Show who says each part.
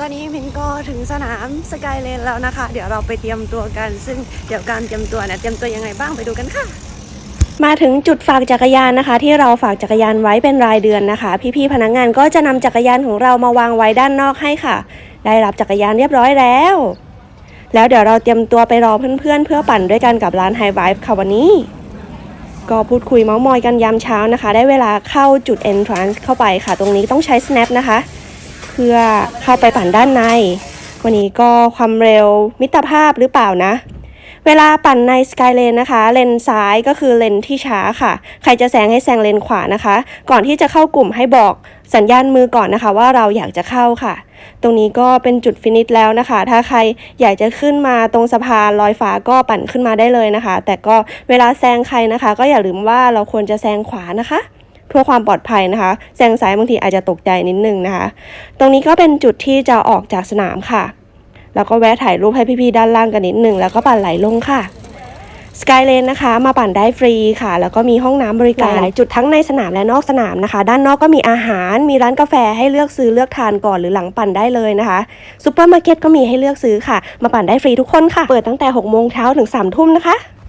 Speaker 1: ตอนนี้มินก็ถึงสนามสกายเลนแล้วนะคะ เดี๋ยวเราไปเตรียมตัวกัน ซึ่งเดี๋ยวการเตรียมตัวเนี่ยเตรียมตัวยังไงบ้างไปดูกันค่ะ มาถึงจุดฝากจักรยานนะคะ ที่เราฝากจักรยานไว้เป็นรายเดือนนะคะ พี่ๆพนักงานก็จะนำจักรยานของเรามาวางไว้ด้านนอกให้ค่ะ ได้รับจักรยานเรียบร้อยแล้ว แล้วเดี๋ยวเราเตรียมตัวไปรอเพื่อนๆ เพื่อปั่นด้วยกันกับร้าน High Vibe ค่ะวันนี้ ก็พูดคุยเมาส์มอยกันยามเช้านะคะ ได้เวลาเข้าจุด entrance เข้าไปค่ะ ตรงนี้ต้องใช้ snap นะคะ พื่อเข้าไปปั่นด้านใน วันนี้ก็ความเร็วมิตรภาพหรือเปล่านะ เวลาปั่นในสกายเลนนะคะ เลนซ้ายก็คือเลนที่ช้าค่ะ ใครจะแซงให้แซงเลนขวานะคะ ก่อนที่จะเข้ากลุ่มให้บอกสัญญาณมือก่อนนะคะ ว่าเราอยากจะเข้าค่ะ ตรงนี้ก็เป็นจุดฟินิชแล้วนะคะ ถ้าใครอยากจะขึ้นมาตรงสะพานลอยฟ้าก็ปั่นขึ้นมาได้เลยนะคะ แต่ก็เวลาแซงใครนะคะ ก็อย่าลืมว่าเราควรจะแซงขวานะคะ เพื่อความปลอดภัยนะคะแซงซ้ายบางทีอาจจะตกใจนิดนึงนะคะ ตรงนี้ก็เป็นจุดที่จะออกจากสนามค่ะ แล้วก็แวะถ่ายรูปให้พี่ๆด้านล่างกันนิดหนึ่งแล้วก็ปั่นไหลลงค่ะสกายเลนนะคะมาปั่นได้ฟรีค่ะ แล้วก็มีห้องน้ำบริการหลายจุดทั้งในสนามและนอกสนามนะคะ ด้านนอกก็มีอาหารมีร้านกาแฟให้เลือกซื้อเลือกทานก่อนหรือหลังปั่นได้เลยนะคะซูเปอร์มาร์เก็ตก็มีให้เลือกซื้อค่ะ มาปั่นได้ฟรีทุกคนค่ะ เปิดตั้งแต่6โมงเช้าถึง3ทุ่มนะคะ